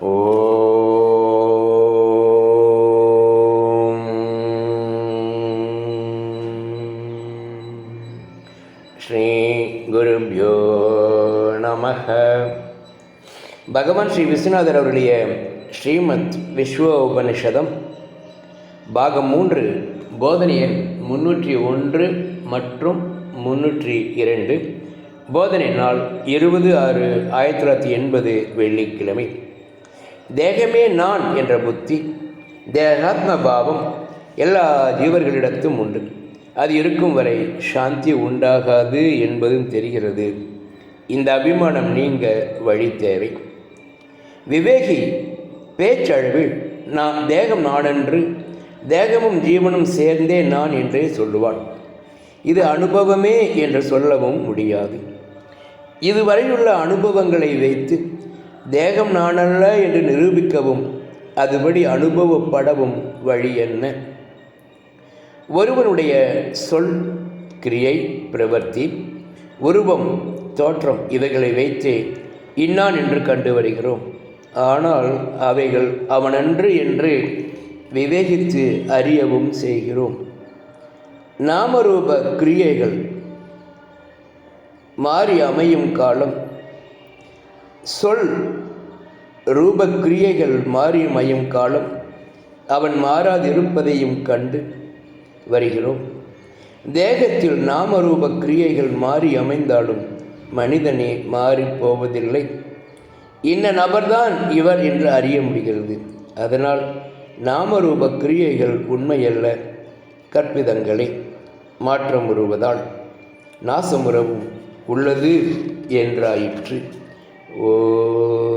ஓம் ஸ்ரீ குருபியோ நமக பகவான் ஸ்ரீ விஸ்வநாதர் அவருடைய ஸ்ரீமத் விஸ்வ உபனிஷதம் பாகம் மூன்று போதனை எண் முன்னூற்றி ஒன்று மற்றும் முன்னூற்றி இரண்டு. போதனை நாள் இருபது ஆறு ஆயிரத்தி தொள்ளாயிரத்தி எண்பது வெள்ளிக்கிழமை. தேகமே நான் என்ற புத்தி தேகாத்ம பாவம் எல்லா ஜீவர்களிடத்தும் உண்டு. அது இருக்கும் வரை சாந்தி உண்டாகாது என்பதும் தெரிகிறது. இந்த அபிமானம் நீங்க வழி தேவை. விவேகி பேச்சளவில் நான் தேகம் நாடென்று தேகமும் ஜீவனும் சேர்ந்தே நான் என்றே சொல்லுவான் இது அனுபவமே என்று சொல்லவும் முடியாது. இதுவரையுள்ள அனுபவங்களை வைத்து தேகம் நானல்ல என்று நிரூபிக்கவும் அதுபடி அனுபவப்படவும் வழி என்ன? ஒருவனுடைய சொல் கிரியை பிரவர்த்தி உருவம் தோற்றம் இவைகளை வைத்து இன்னான் என்று கண்டு வருகிறோம். ஆனால் அவைகள் அவனன்று என்று விவேகித்து அறியவும் செய்கிறோம். நாமரூப கிரியைகள் மாறி அமையும் காலம் சொல் ரூபக்கிரியைகள் மாறி மயம் காலம் அவன் மாறாதிருப்பதையும் கண்டு வருகிறோம். தேகத்தில் நாமரூப கிரியைகள் மாறி அமைந்தாலும் மனிதனே மாறி போவதில்லை. இன்ன நபர்தான் இவர் என்று அறிய முடிகிறது. அதனால் நாமரூப கிரியைகள் உண்மையல்ல கற்பிதங்களை. மாற்றம் உருவதால் நாசமுறவும் உள்ளது என்றாயிற்று. ஓ